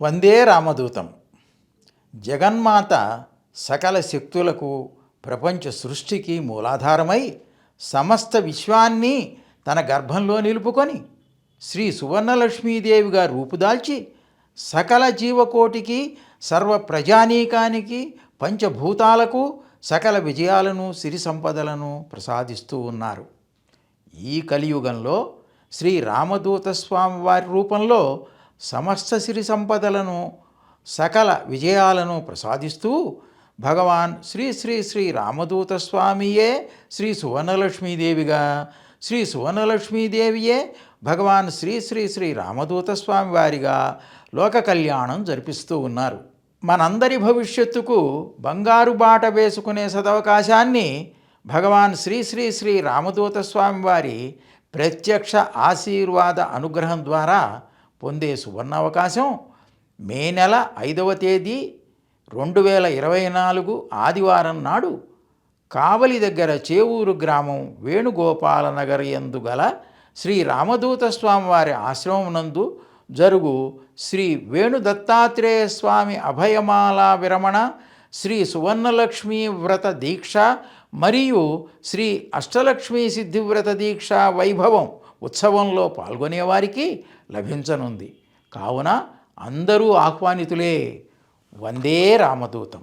వందే రామదూతం. జగన్మాత సకల శక్తులకు ప్రపంచ సృష్టికి మూలాధారమై సమస్త విశ్వాన్ని తన గర్భంలో నిలుపుకొని శ్రీ సువర్ణలక్ష్మీదేవిగా రూపుదాల్చి సకల జీవకోటికి సర్వ ప్రజానీకానికి పంచభూతాలకు సకల విజయాలను సిరి సంపదలను ప్రసాదిస్తూ ఉన్నారు. ఈ కలియుగంలో శ్రీ రామదూత స్వామి వారి రూపంలో సమస్త సిరి సంపదలను సకల విజయాలను ప్రసాదిస్తూ భగవాన్ శ్రీ శ్రీ శ్రీ రామదూత స్వామియే శ్రీ సువర్ణలక్ష్మీదేవిగా శ్రీ సువర్ణలక్ష్మీదేవియే భగవాన్ శ్రీ శ్రీ శ్రీ రామదూత స్వామి వారిగా లోక కళ్యాణం జరిపిస్తూ ఉన్నారు. మనందరి భవిష్యత్తుకు బంగారు బాట వేసుకునే సదవకాశాన్ని భగవాన్ శ్రీ శ్రీ శ్రీ రామదూత స్వామి వారి ప్రత్యక్ష ఆశీర్వాద అనుగ్రహం ద్వారా పొందే సువర్ణ అవకాశం మే నెల ఐదవ తేదీ రెండు వేల ఇరవై నాలుగు ఆదివారం నాడు కావలి దగ్గర చేవూరు గ్రామం వేణుగోపాల ఎందు యందు గల శ్రీ రామదూత స్వామి వారి ఆశ్రమం నందు జరుగు శ్రీ వేణు దత్తాత్రేయ స్వామి అభయమాల విరమణ శ్రీ సువర్ణలక్ష్మీ వ్రత దీక్ష మరియు శ్రీ అష్టలక్ష్మీ సిద్ధివ్రత దీక్ష వైభవం ఉత్సవంలో పాల్గొనేవారికి లభించనుంది. కావున అందరూ ఆహ్వానితులే వందే రామదూతం.